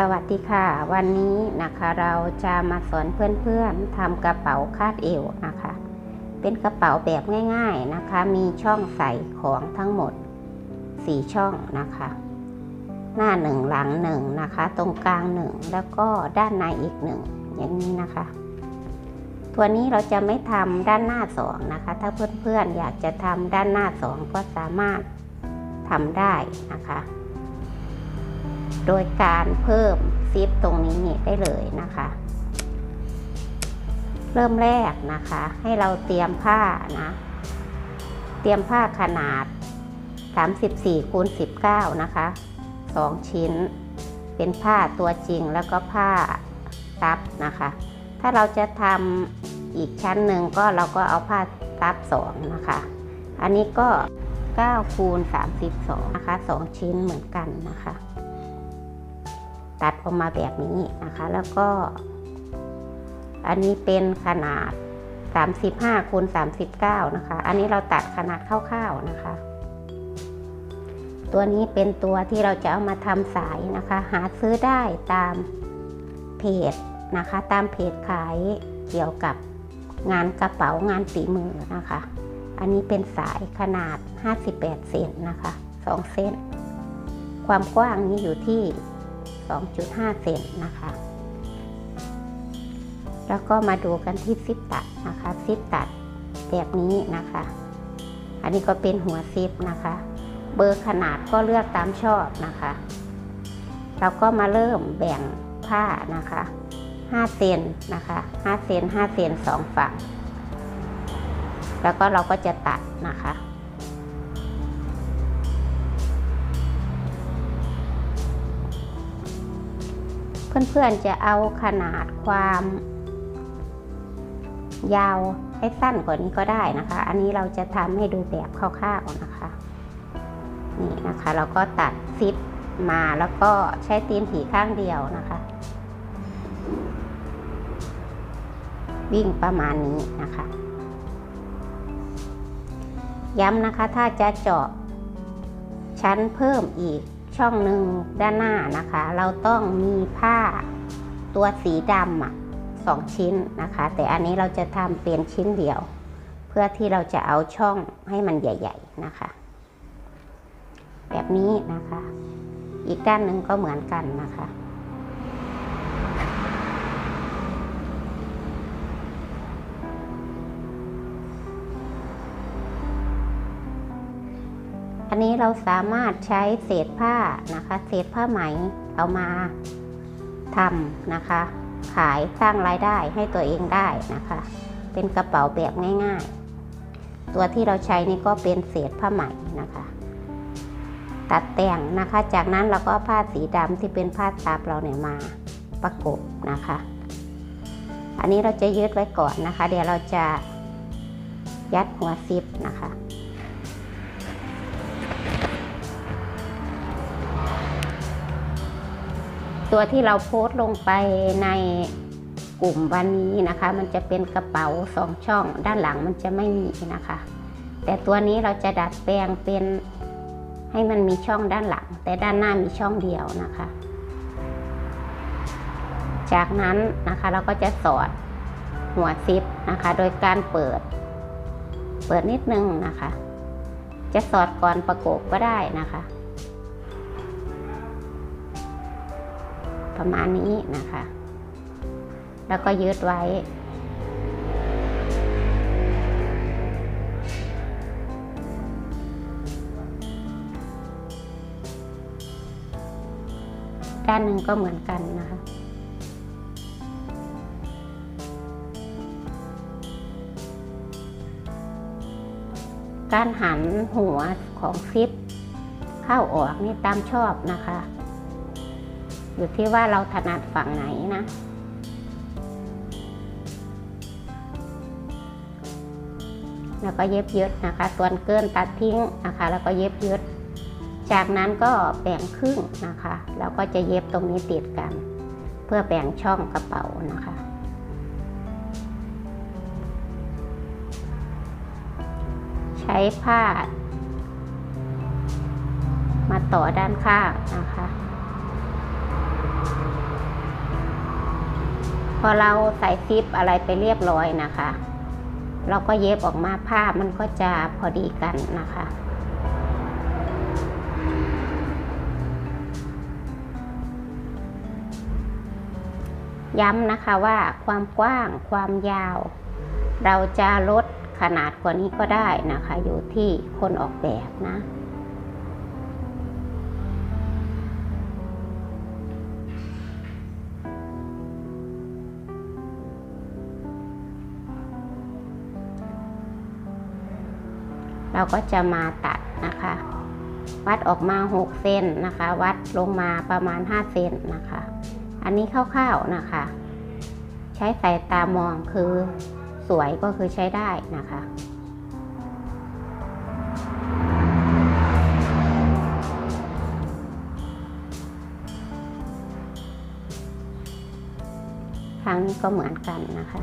สวัสดีค่ะ วันนี้นะคะเราจะมาสอนเพื่อนๆทำกระเป๋าคาดเอวนะคะ เป็นกระเป๋าแบบง่ายๆนะคะ มีช่องใส่ของทั้งหมด 4 ช่องนะคะ หน้าหนึ่งหลังหนึ่งนะคะ ตรงกลางหนึ่งแล้วก็ด้านในอีกหนึ่งอย่างนี้นะคะ ตัวนี้เราจะไม่ทำด้านหน้าสองนะคะ ถ้าเพื่อนๆอยากจะทำด้านหน้าสองก็สามารถทำได้นะคะ โดยการเพิ่มซิปตรงนี้ได้เลยนะคะ เริ่มแรกนะคะ ให้เราเตรียมผ้านะ เตรียมผ้าขนาด 34คูณ19 นะคะ 2 ชิ้น เป็นผ้าตัวจริงแล้วก็ผ้าซับนะคะ ถ้าเราจะทำอีกชั้นหนึ่งก็เราก็เอาผ้าซับ2นะคะ อันนี้ก็9คูณ32นะคะ 2 ชิ้นเหมือนกันนะคะ ตัดออกมาแบบนี้นะคะ แล้วก็ อันนี้เป็นขนาด 35คูณ39 นะคะ อันนี้เราตัดขนาดคร่าวๆนะคะ ตัวนี้เป็นตัวที่เราจะเอามาทำสายนะคะ หาซื้อได้ตามเพจนะคะ ตามเพจขายเกี่ยวกับงานกระเป๋างานฝีมือนะคะ อันนี้เป็นสายขนาด 58 เซนนะคะ 2 เส้น ความกว้างนี้อยู่ที่ 2.5 เซนนะคะ แล้วก็มาดูกันที่ซิปตัดนะคะซิปตัดแบบนี้นะคะ อันนี้ก็เป็นหัวซิปนะคะ เบอร์ขนาดก็เลือกตามชอบนะคะ เราก็มาเริ่มแบ่งผ้านะคะ5เซนนะคะ5เซน5เซน2ฝั่ง แล้วก็เราก็จะตัดนะคะ เพื่อนๆจะเอาขนาดความยาวให้สั้นกว่านี้ก็ได้นะคะ อันนี้เราจะทำให้ดูแบบคร่าวๆนะคะ นี่นะคะ เราก็ตัดซิปมาแล้วก็ใช้ตีนผีข้างเดียวนะคะ วิ่งประมาณนี้นะคะ ย้ำนะคะถ้าจะเจาะชั้นเพิ่มอีก ช่องหนึ่งด้านหน้านะคะ เราต้องมีผ้าตัวสีดำอะสองชิ้นนะคะ แต่อันนี้เราจะทำเป็นชิ้นเดียว เพื่อที่เราจะเอาช่องให้มันใหญ่ ๆนะคะ แบบนี้นะคะ อีกด้านหนึ่งก็เหมือนกันนะคะ เราสามารถใช้เศษผ้านะคะ เศษผ้าไหมเอามาทำนะคะ ขายสร้างรายได้ให้ตัวเองได้นะคะ เป็นกระเป๋าแบบง่าย ๆ ตัวที่เราใช้นี่ก็เป็นเศษผ้าไหมนะคะ ตัดแต่งนะคะ จากนั้นเราก็ผ้าสีดำที่เป็นผ้าซับเราเนี่ยมาประกบนะคะ อันนี้เราจะยืดไว้ก่อนนะคะ เดี๋ยวเราจะยัดหัวซิปนะคะ ตัวที่เราโพสต์ลงไปในกลุ่มวันนี้นะคะ มันจะเป็นกระเป๋าสองช่อง ด้านหลังมันจะไม่มีนะคะ แต่ตัวนี้เราจะดัดแปลงเป็นให้มันมีช่องด้านหลัง แต่ด้านหน้ามีช่องเดียวนะคะ จากนั้นนะคะเราก็จะสอดหัวซิปนะคะ โดยการเปิด เปิดนิดนึงนะคะ จะสอดก่อนประกบก็ได้นะคะ ประมาณนี้นะคะ แล้วก็ยืดไว้ ด้านหนึ่งก็เหมือนกันนะคะการหันหัวของซิปเข้าออกนี่ตามชอบนะคะ อยู่ที่ว่าเราถนัดฝั่งไหนนะ แล้วก็เย็บยึดนะคะ ส่วนเกินตัดทิ้งนะคะ แล้วก็เย็บยึดจากนั้นก็แบ่งครึ่งนะคะ แล้วก็จะเย็บตรงนี้ติดกัน เพื่อแบ่งช่องกระเป๋านะคะใช้ผ้า มาต่อด้านข้างนะคะ อเราใส่ซิปอะไรไปเรียบร้อยนะคะ เราก็เย็บออกมาผ้ามันก็จะพอดีกันนะคะ ย้ำนะคะว่าความกว้างความยาว เราจะลดขนาดกว่านี้ก็ได้นะคะ อยู่ที่คนออกแบบนะ ก็จะมาตัดนะคะ วัดออกมา 6เซนนะคะ วัดลงมาประมาณ 5เซนนะคะ อันนี้คร่าวๆนะคะ ใช้สายตามองคือสวยก็คือใช้ได้นะคะครั้งนี้ก็เหมือนกันนะคะ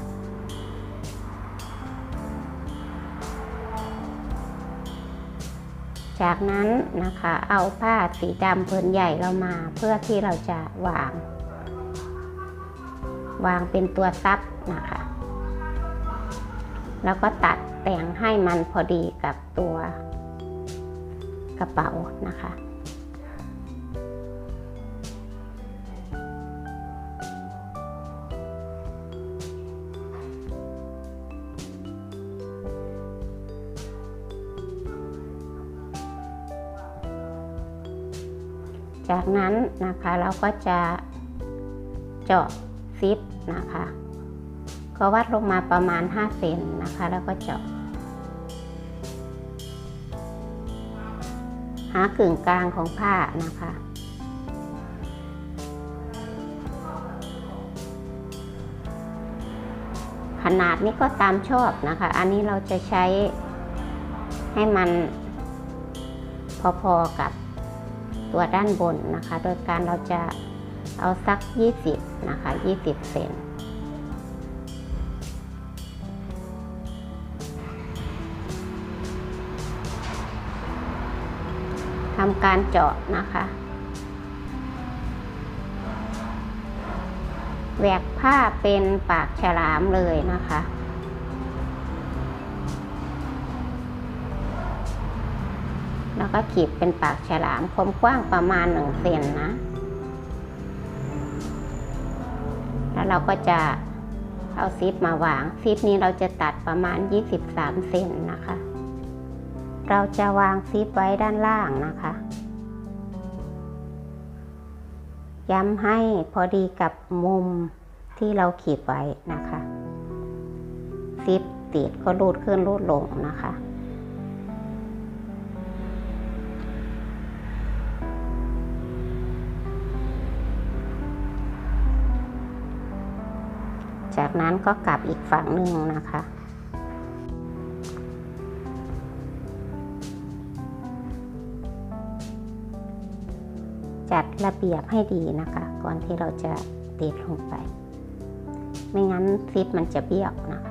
จากนั้นนะคะเอาผ้าสีดำผืนใหญ่เรามาเพื่อที่เราจะวาง วางเป็นตัวซับนะคะ แล้วก็ตัดแต่งให้มันพอดีกับตัวกระเป๋านะคะ จากนั้นนะคะเราก็จะเจาะซิปนะคะ ก็วัดลงมาประมาณ 5 เซนนะคะ แล้วก็เจาะ หากึ่งกลางของผ้านะคะขนาดนี้ก็ตามชอบนะคะ อันนี้เราจะใช้ให้มันพอๆกับ ตัวด้านบนนะคะ โดยการเราจะเอาสัก 20 นะคะ 20 เซนทำการเจาะนะคะแหวกผ้าเป็นปากฉลามเลยนะคะ แล้วก็ขีดเป็นปากฉลามความกว้างประมาณหนึ่งเซนนะ แล้วเราก็จะเอาซิปมาวางซิปนี้เราจะตัดประมาณ 23 เซนนะคะ เราจะวางซิปไว้ด้านล่างนะคะ ย้ำให้พอดีกับมุมที่เราขีดไว้นะคะซิปติดก็รูดขึ้นรูดลงนะคะ จากนั้นก็กลับอีกฝั่งหนึ่งนะคะ จัดระเบียบให้ดีนะคะ ก่อนที่เราจะติดลงไป ไม่งั้นซิปมันจะเบี้ยวนะคะ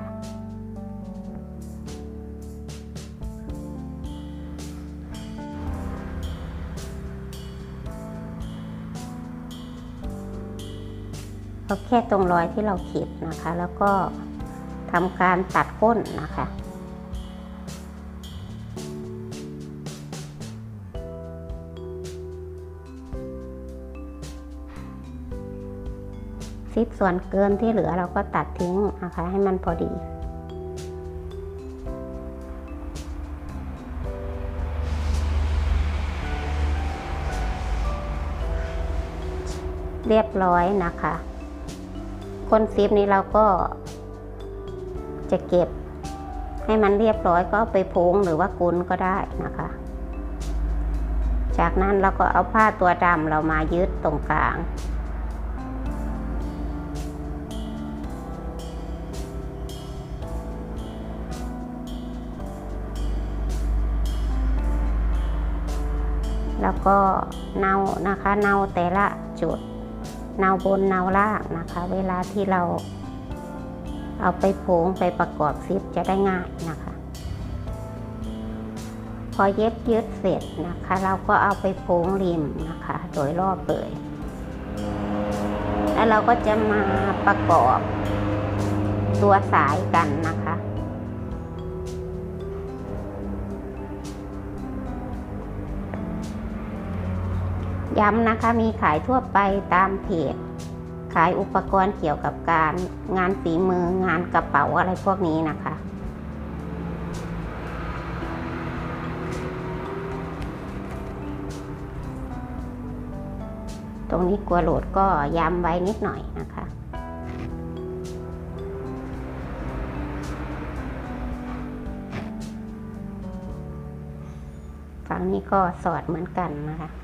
ก็แค่ตรงรอยที่เราขีดนะคะ แล้วก็ทำการตัดก้นนะคะซิปส่วนเกินที่เหลือเราก็ตัดทิ้งนะคะ ให้มันพอดี เรียบร้อยนะคะ ก้นซิปนี้เราก็จะเก็บให้มันเรียบร้อยก็ไปพุงหรือว่ากุนก็ได้นะคะ จากนั้นเราก็เอาผ้าตัวดำเรามายึดตรงกลางแล้วก็เนานะคะเนาแต่ละจุด เนาบนเนาล่างนะคะ เวลาที่เราเอาไปโพงไปประกอบซิปจะได้ง่ายนะคะ พอเย็บยืดเสร็จนะคะ เราก็เอาไปโพงริมนะคะ โดยรอบเลย แล้วเราก็จะมาประกอบตัวสายกันนะคะ ย้ำนะคะมีขายทั่วไปตามเพจ ขายอุปกรณ์เกี่ยวกับการงานฝีมืองานกระเป๋าอะไรพวกนี้นะคะตรงนี้กลัวโหลดก็ย้ำไว้นิดหน่อยนะคะ ฝั่งนี้ก็สอดเหมือนกันนะคะ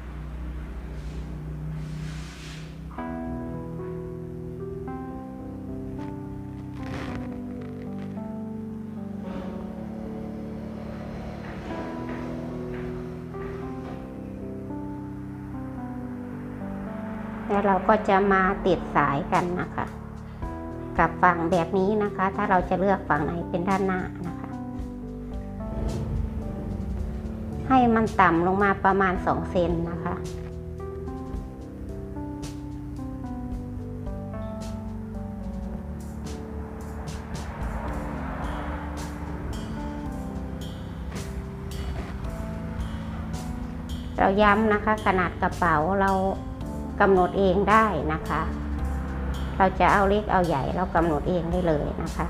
เราก็จะมาติดสายกันนะคะ กับฝั่งแบบนี้นะคะ ถ้าเราจะเลือกฝั่งไหนเป็นด้านหน้านะคะ ให้มันต่ำลงมาประมาณ2เซนนะคะเราย้ำนะคะขนาดกระเป๋าเรา กำหนดเองได้นะคะ เราจะเอาเล็กเอาใหญ่เรากำหนดเองได้เลยนะคะ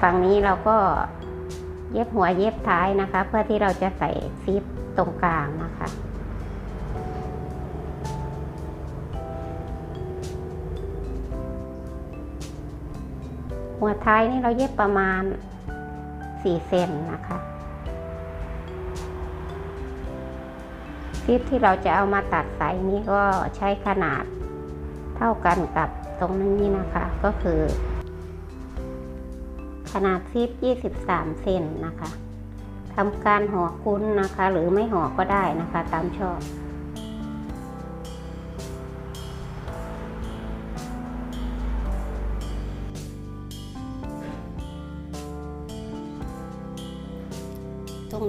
ฝั่งนี้เราก็เย็บหัวเย็บท้ายนะคะ เพื่อที่เราจะใส่ซิปตรงกลางนะคะหัวท้ายนี่เราเย็บประมาณ4เซนนะคะ ซิปที่เราจะเอามาตัดสายนี้ก็ใช้ขนาดเท่ากันกับตรงนี้นะคะ ก็คือ ขนาดซิป 23 เซนนะคะทำการห่อคุ้นนะคะ หรือไม่ห่อก็ได้นะคะตามชอบ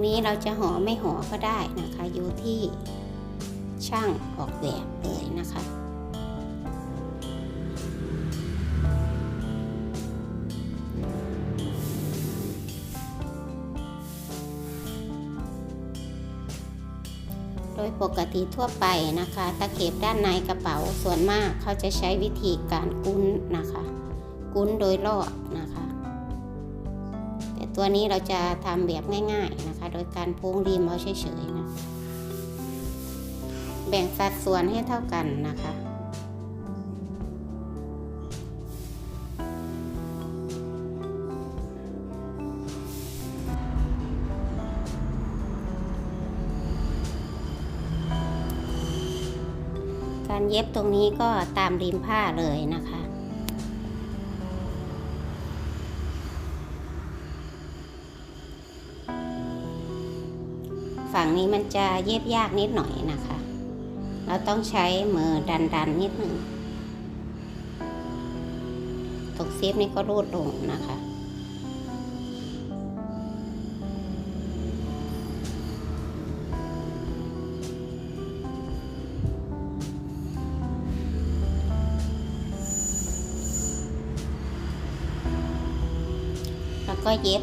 นี้เราจะห่อไม่ห่อก็ได้นะคะ อยู่ที่ช่างออกแบบเลยนะคะโดยปกติทั่วไปนะคะ ตะเข็บด้านในกระเป๋าส่วนมากเขาจะใช้วิธีการกุ้นนะคะ กุ้นโดยรอบนะคะ ตัวนี้เราจะทำแบบง่ายๆนะคะ โดยการพุงรีมเอาเฉยๆนะแบ่งสัดส่วนให้เท่ากันนะคะการเย็บตรงนี้ก็ตามริมผ้าเลยนะคะ งนี้มันจะเย็บยากนิดหน่อยนะคะ เราต้องใช้มือดันดันๆนิดหนึ่งตกซิปนี่ก็รูดลงนะคะ แล้วก็เย็บ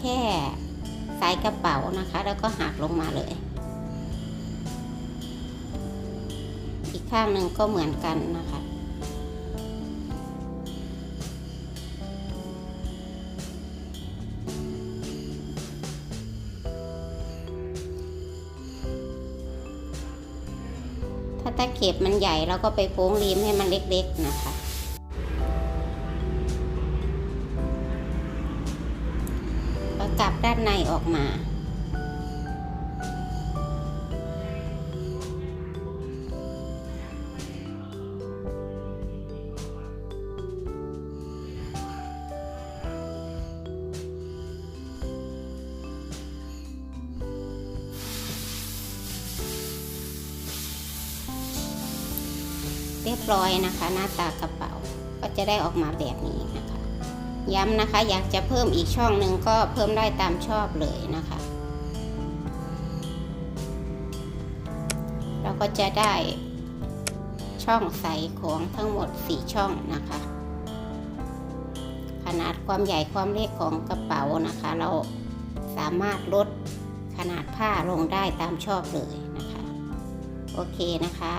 แค่สายกระเป๋านะคะ แล้วก็หักลงมาเลย อีกข้างหนึ่งก็เหมือนกันนะคะถ้าตะเข็บมันใหญ่เราก็ไปโป้งริมให้มันเล็กๆนะคะ ด้านในออกมา เรียบร้อยนะคะ หน้าตากระเป๋าก็จะได้ออกมาแบบนี้นะคะ ย้ำนะคะ อยากจะเพิ่มอีกช่องหนึ่งก็เพิ่มได้ตามชอบเลยนะคะ เราก็จะได้ช่องใสของทั้งหมด 4 ช่องนะคะ ขนาดความใหญ่ความเล็กของกระเป๋านะคะ เราสามารถลดขนาดผ้าลงได้ตามชอบเลยนะคะ โอเคนะคะ